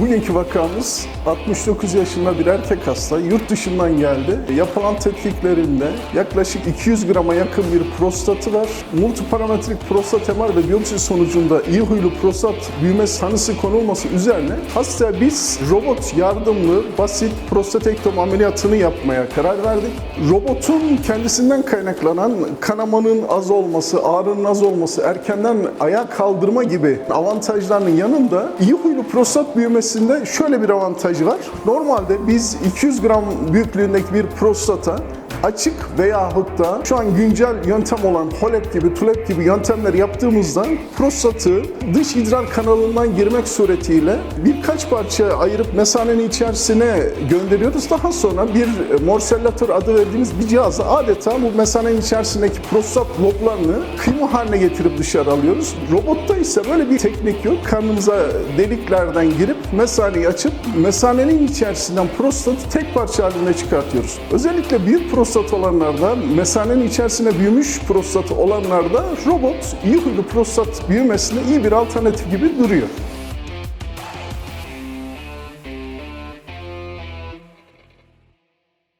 Bugünkü vakamız 69 yaşında bir erkek hasta. Yurt dışından geldi. Yapılan tetkiklerinde yaklaşık 200 grama yakın bir prostatı var. Multiparametrik prostat MR ve biyopsi sonucunda iyi huylu prostat büyümesi tanısı konulması üzerine hastaya biz robot yardımlı basit prostatektomi ameliyatını yapmaya karar verdik. Robotun kendisinden kaynaklanan kanamanın az olması, ağrının az olması, erkenden ayağa kaldırma gibi avantajlarının yanında iyi huylu prostat büyümesinde şöyle bir avantajı var. Normalde biz 200 gram büyüklüğündeki bir prostata açık veyahut da şu an güncel yöntem olan HOLEP gibi, TULEP gibi yöntemler yaptığımızda prostatı dış idrar kanalından girmek suretiyle birkaç parça ayırıp mesanenin içerisine gönderiyoruz. Daha sonra bir morsellatör adı verdiğimiz bir cihazla adeta bu mesanenin içerisindeki prostat loblarını kıyma haline getirip dışarı alıyoruz. Robotta ise böyle bir teknik yok. Karnımıza deliklerden girip mesaneyi açıp mesanenin içerisinden prostatı tek parça halinde çıkartıyoruz. Özellikle büyük prostat olanlarda, mesanenin içerisine büyümüş prostat olanlarda robot iyi huylu prostat büyümesine iyi bir alternatif gibi duruyor.